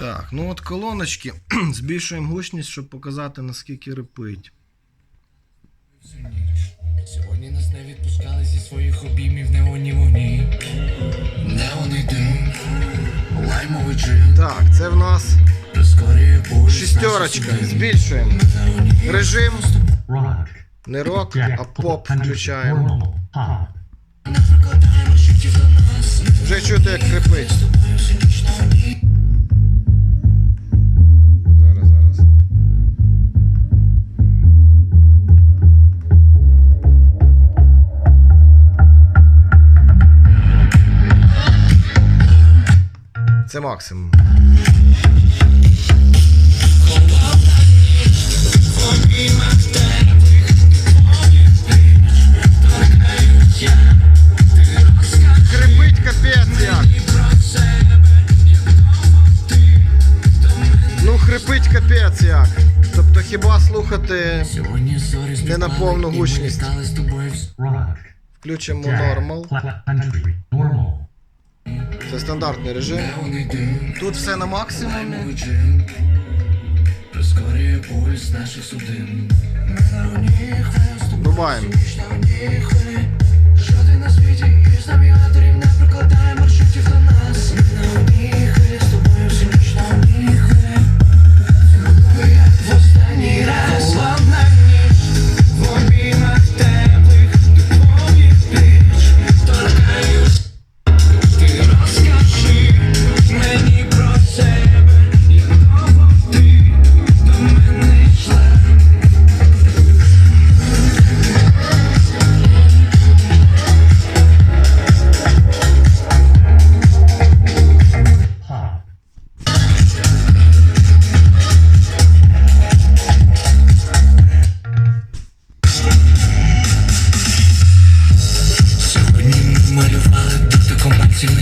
Так, ну от колоночки. Збільшуємо гучність, щоб показати наскільки репить. всю ніч. Сьогодні нас не відпускали зі своїх обіймів неоні вогні. Неони дим, лаймовий джин, Так, це в нас шістерочка. Збільшуємо. Режим. Не рок, а поп включаємо. Вже чути, як хрипить. Це максимум. Хрипить капець як. Ну, хрипить капець як. Тобто хіба слухати Не на повну гучність. включимо нормал. Це стандартний режим. Тут все на максимумі. Рубаємо.